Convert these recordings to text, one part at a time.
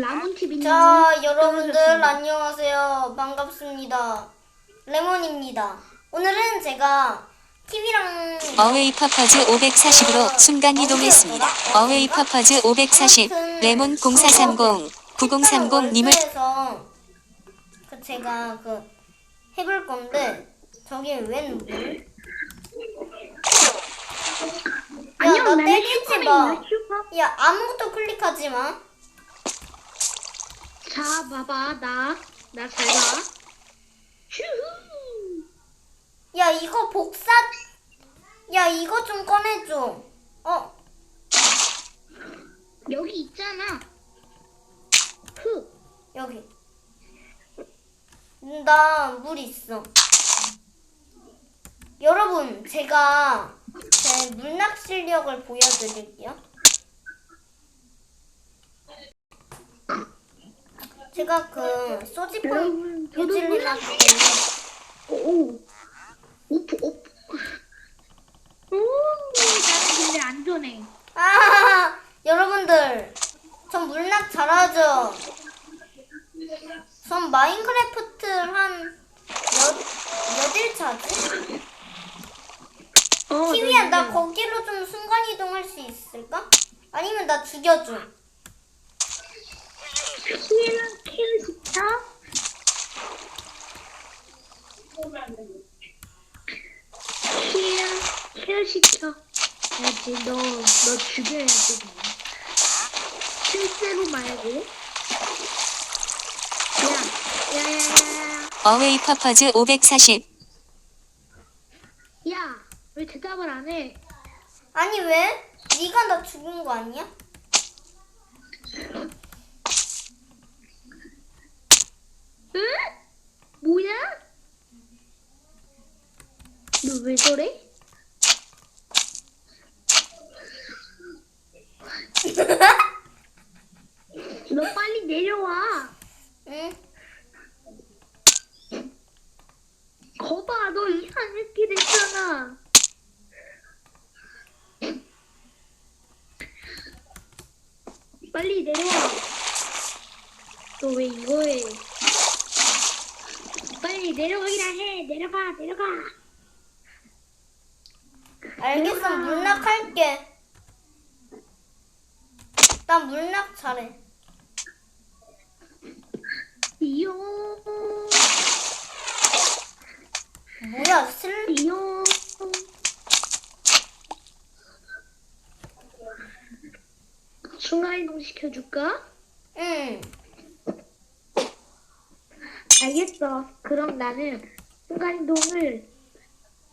라몬 TV님. 자, 여러분들 안녕하세요. 반갑습니다. 레몬입니다. 오늘은 제가 TV랑 어웨이 퍼퍼즈 540으로 순간 이동했습니다. 어웨이 퍼퍼즈 540 레몬 0430 9030님을 해서 그 제가 그 해볼 건데 저기 웬 물? 야, 나 때리지 마. 야, 아무것도 클릭하지 마. 자, 봐봐, 나. 나 잘 봐. 휴후. 야, 이거 복사. 야, 이거 좀 꺼내줘. 어, 여기 있잖아. 후. 여기. 나 물 있어. 여러분, 제가 제 물낚 실력을 보여드릴게요. 제가 그 소지품 유질리나 때문에 오. 오프, 오프. 오, 나는 근데 안 전해. 아 여러분들 전 물낚 잘하죠. 전 마인크래프트 한몇 몇일 차지? 어, 키위야 나너 거기로 좀 순간 이동할 수 있을까? 아니면 나 죽여줘. 키위랑 키를 시켜? 키위랑 키를 시켜. 알지? 너, 너 죽여야 돼. 그냥. 실제로 말고. 야, 야, 야, 야, 어웨이 퍼퍼즈 540 야. 야, 왜 대답을 안 해? 아니 왜? 네가 나 죽은 거 아니야? 응? 뭐야? 너 왜 저래? 너 빨리 내려와. 응? 거봐, 너 이상하게 됐잖아. 빨리 내려와. 너 왜 이거 내려가기라 해. 내려가, 내려가. 알겠어 물낚 할게. 나 물낚 잘해. 이용, 뭐야 슬? 이용. 순간이동 시켜줄까? 응. 알겠어. 그럼 나는 순간이동을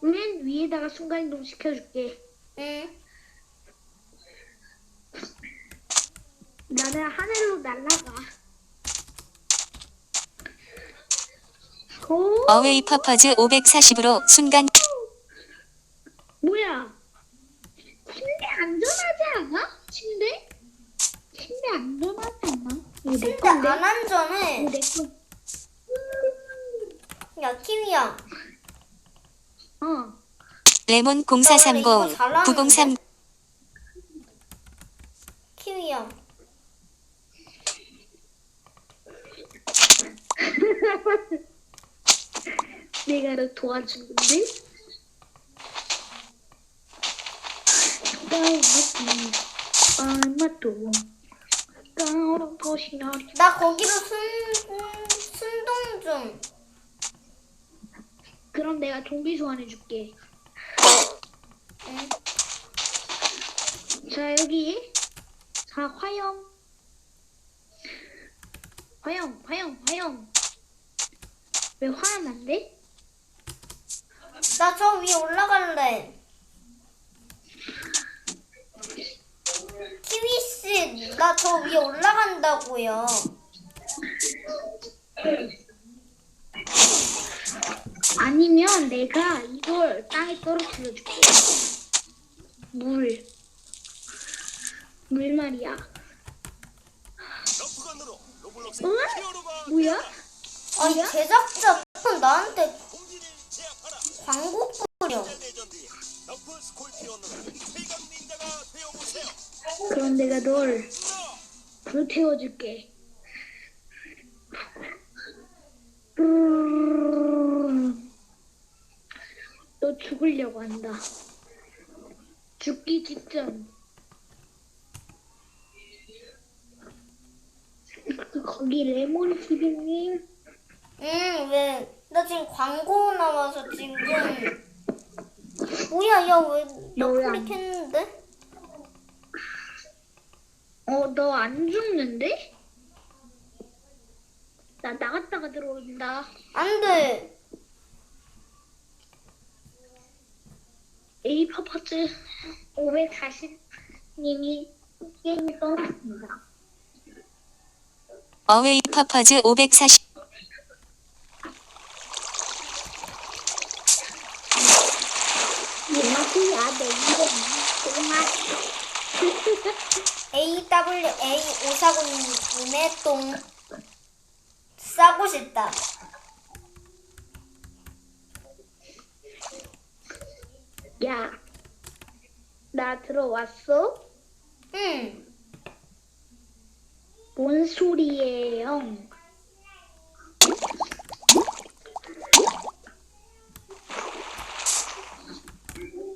맨 위에다가 순간이동 시켜줄게. 응. 나는 하늘로 날아가. 오, 어웨이 퍼퍼즈 540으로 순간 뭐야? 침대 안전하지 않아? 침대? 침대 안전하지 않아? 건데? 안 안전해. 이거 내 건. 야 키위야. 어. 레몬 0430 903 키위야. 내가 너 도와주는데? 까마귀, 까마도, 까오롱 도시나리. 나 거기로 순 음, 순동 좀. 그럼 내가 좀비 소환해 줄게. 응. 자, 여기. 자, 화영. 화영, 화영, 화영. 왜 화는 안 돼? 나 저 위에 올라갈래. 키위 씨, 나 저 위에 올라간다고요. 아니면 내가 이걸 땅에 떨어뜨려 줄게. 물. 물 말이야. 어? 뭐야? 아니 제작자 폰 나한테 광고 뿌려. 그럼 내가 널 불태워줄게. 죽으려고 한다. 죽기 직전. 거기 레몬 TV님 응, 왜? 나 지금 광고 나와서 지금. 뭐야, 야, 왜, 나 뭐야? 클릭했는데? 어, 너 안 죽는데? 나 나갔다가 들어온다. 안 돼. A 퍼포즈 540님이 게임을 떠났습니다. 어웨이 퍼퍼즈 540 이마트야, 내 이름. 정말. AWA549님의 똥. 싸고 싶다. 야, 나 들어왔어? 응. 뭔 소리예요?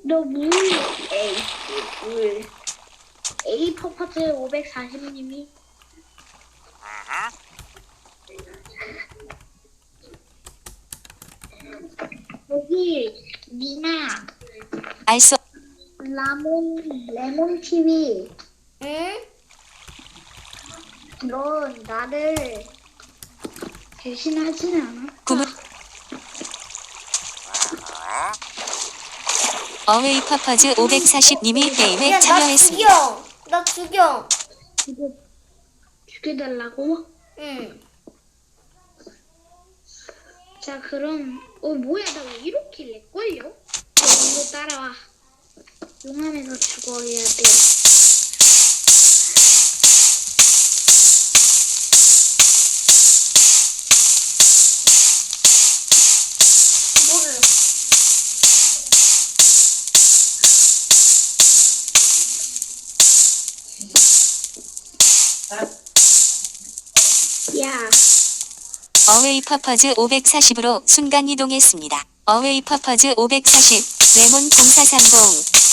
너 물, 에이, 물. A 퍼포즈 540님이 여기 니나 알소 라몬 레몬 TV 응? 넌 나를 대신하진 않아. 구문 어웨이 퍼퍼즈 540님이 게임에 야, 나 참여했습니다. 죽여. 나 죽여. 죽여, 죽여달라고? 응. 자, 그럼, 어, 뭐야, 나 왜 이렇게 렉걸려? 너 이거 따라와. 용암에서 죽어야 돼. 어웨이 퍼퍼즈 540으로 순간 이동했습니다. 어웨이 퍼퍼즈 540 레몬 0430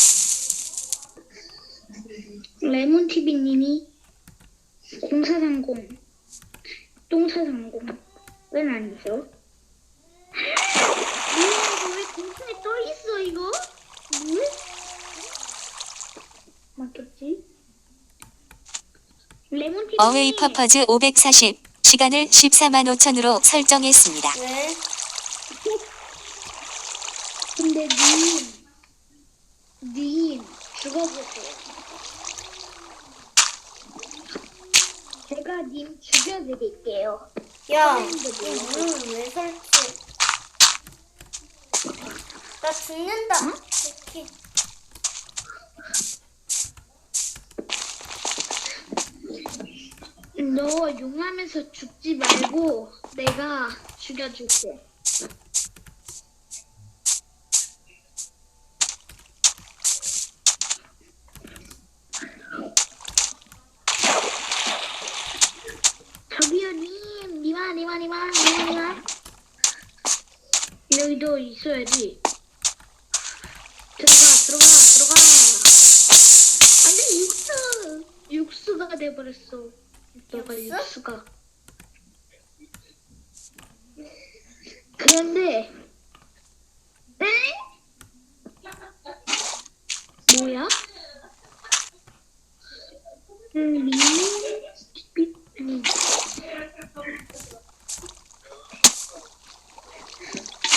레몬TV님이 0430, 똥사상공. 왜 아니죠? 뭐야, 왜 공중에 떠있어, 이거? 물? 맞겠지? 레몬TV. 어웨이 퍼퍼즈 540 시간을 14만 5천으로 설정했습니다. 왜? 근데 님, 님 죽어보세요. 제가 님 죽여드릴게요. 야, 근데 이 뭐야? 물을 왜 설치? 나 죽는다. 이렇게. 너 용암에서 죽지 말고 내가 죽여줄게. 저기요 니마 니마 니마 니마. 여기도 있어야지. 들어가 들어가 들어가. 안 돼 육수 육수가 돼버렸어. 너가 육수? 육수가. 그런데 땡? 뭐야? 음, 미 아니.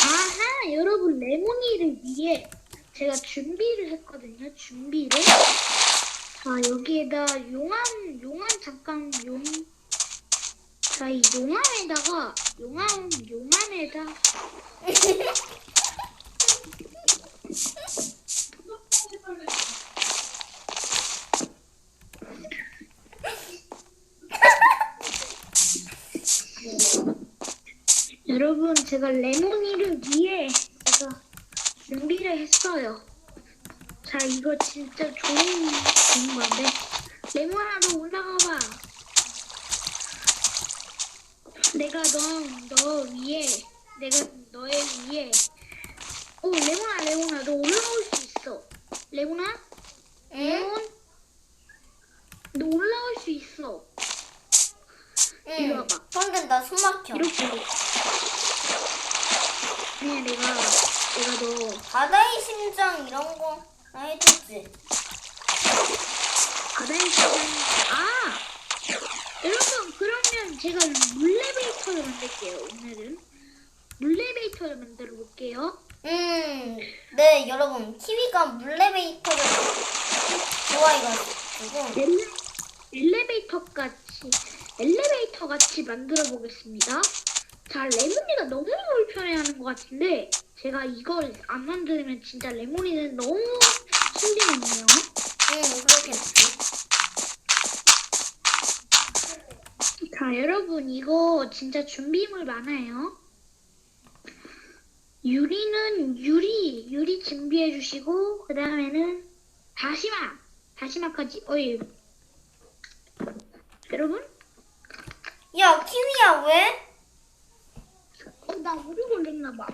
아하, 여러분 레모니를 위해 제가 준비를 했거든요. 준비를. 자, 여기에다 용암, 용암 잠깐 용. 자, 이 용암에다가 용암, 용암에다 여러분, 제가 레모니를 위해 제가 준비를 했어요. 자, 이거 진짜 좋은, 좋은 건데. 레모나, 너 올라가 봐. 내가 너, 너 위에, 내가 너의 위에. 오, 레몬아, 레몬아, 너 올라올 수 있어. 레몬아? 응? 레몬? 너 올라올 수 있어. 이리 응. 와봐. 근데 나 숨 막혀. 이렇게. 아니야, 내가, 내가 너, 바다의 심장 이런 거 해줬지. 바다에 있는, 아! 여러분, 그러면 제가 물레베이터를 만들게요, 오늘은. 물레베이터를 만들어 볼게요. 음, 네 여러분 키위가 물레베이터를 좋아해가지고 엘레, 엘리베이터 같이 엘리베이터 같이 만들어 보겠습니다. 자, 레몬이가 너무 불편해하는 것 같은데 제가 이걸 안 만들면 진짜 레몬이는 너무 힘들겠네요. 음 그렇겠지. 자, 여러분 이거 진짜 준비물 많아요. 유리는 유리 유리 준비해 주시고 그 다음에는 다시마 다시마까지 어이 여러분 야 키위야 왜? 어, 나 오류 걸렸나 봐.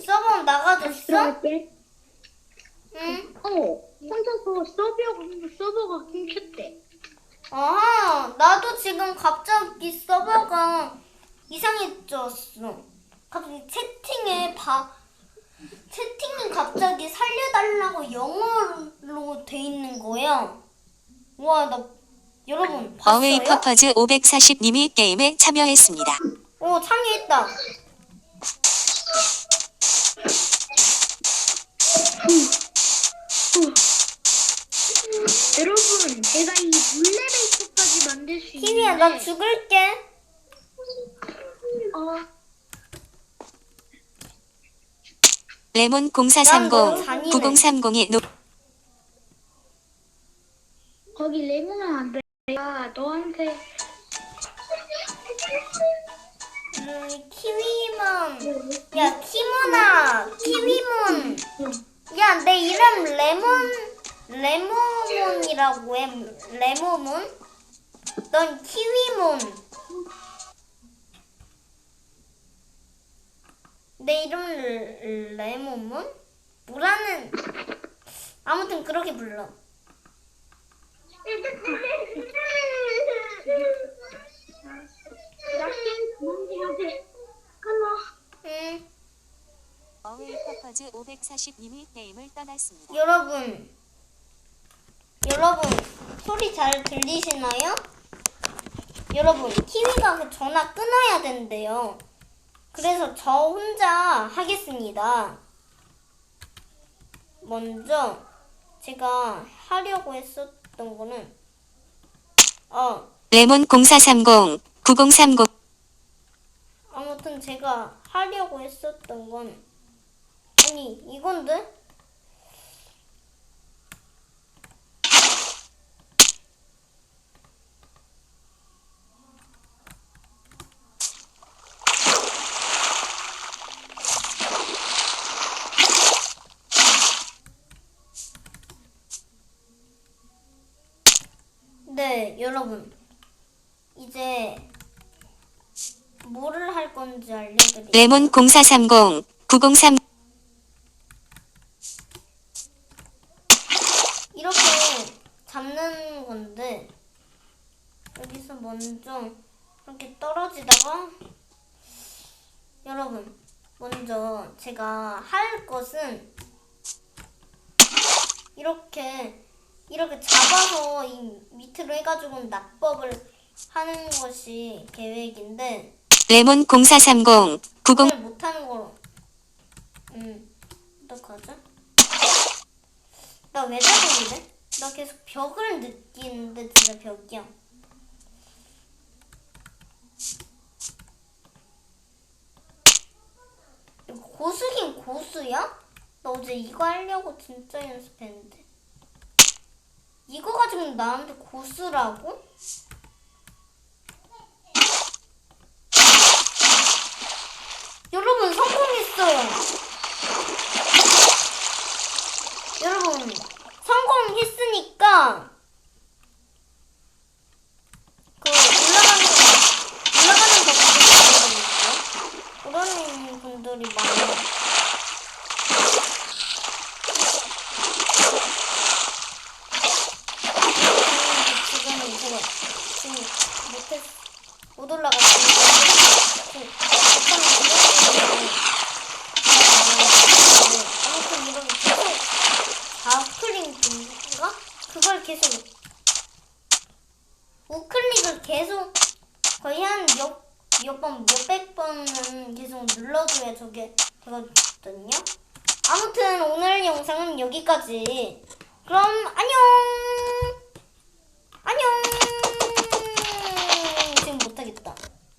서버 나가줬어? 들어갈게. 응. 어, 혼자서 서버가, 서버가 끊겼대. 아하 나도 지금 갑자기 서버가 이상해졌어. 갑자기 채팅에 바 채팅은 갑자기 살려달라고 영어로 돼 있는 거야. 와 나 여러분 봤어요? 어웨이 퍼퍼즈 540님이 게임에 참여했습니다. 오 참여했다. 여러분, 제가 이 물레베이터까지 만들 수 있는데. 키위야 나 죽을게. 어, 레몬 난 너무 0430 잔인해. 9030이 노 거기 레몬아, 내가 너한테 음, 키위몬. 야 키모나 키위몬. 야 내 이름 레몬 레모몬이라고 해. 레모몬. 넌 키위몬. 내 이름 레- 레모몬? 뭐라는 아무튼 그렇게 불러. 나 게임 그만해야 돼. 끊어. 응. 어웨이 퍼퍼즈 540님이 게임을 떠났습니다. 여러분, 여러분 소리 잘 들리시나요? 여러분, 키위가 그 전화 끊어야 된대요. 그래서 저 혼자 하겠습니다. 먼저 제가 하려고 했었던 거는 어 레몬 0430 9030 아무튼 제가 하려고 했었던 건 아니 이건데? 네 여러분 이제 알려드릴게요. 레몬 0430 903 이렇게 잡는 건데 여기서 먼저 이렇게 떨어지다가 여러분 먼저 제가 할 것은 이렇게 이렇게 잡아서 이 밑으로 해가지고 납법을 하는 것이 계획인데 레몬 0430 90 그걸 못하는 거로 음 어떡하죠? 나왜 잡았는데? 나 계속 벽을 느끼는데 진짜 벽이야 고수긴 고수야? 나 어제 이거 하려고 진짜 연습했는데 이거 가지고 나한테 고수라고? 여러분 성공했 어 두 개 되거든요. 아무튼 오늘 영상은 여기까지. 그럼 안녕! 안녕!